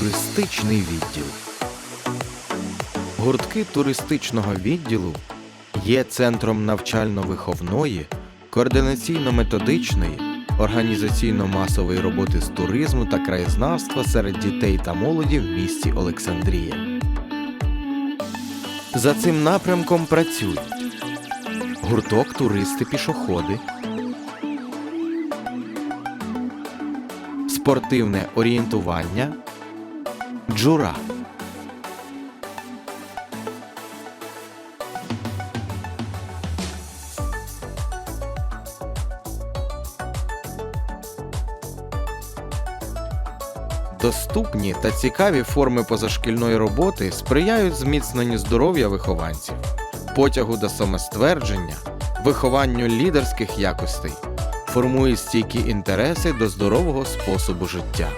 Туристичний відділ. Гуртки туристичного відділу є центром навчально-виховної, координаційно-методичної, організаційно-масової роботи з туризму та краєзнавства серед дітей та молоді в місті Олександрія. За цим напрямком працюють гурток туристи-пішоходи, спортивне орієнтування, джура. Доступні та цікаві форми позашкільної роботи сприяють зміцненню здоров'я вихованців, потягу до самоствердження, вихованню лідерських якостей, формує стійкі інтереси до здорового способу життя.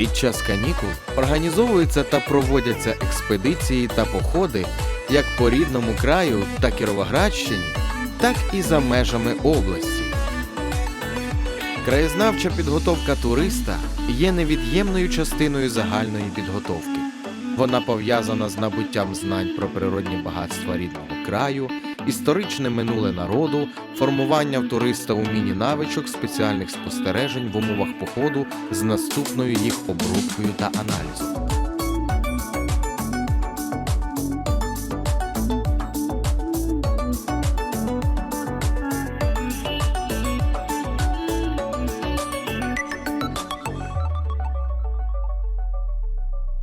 Під час канікул організовуються та проводяться експедиції та походи як по рідному краю та Кіровоградщині, так і за межами області. Краєзнавча підготовка туриста є невід'ємною частиною загальної підготовки. Вона пов'язана з набуттям знань про природні багатства рідного краю, історичне минуле народу, формування в туриста умінні навичок спеціальних спостережень в умовах походу з наступною їх обробкою та аналізом.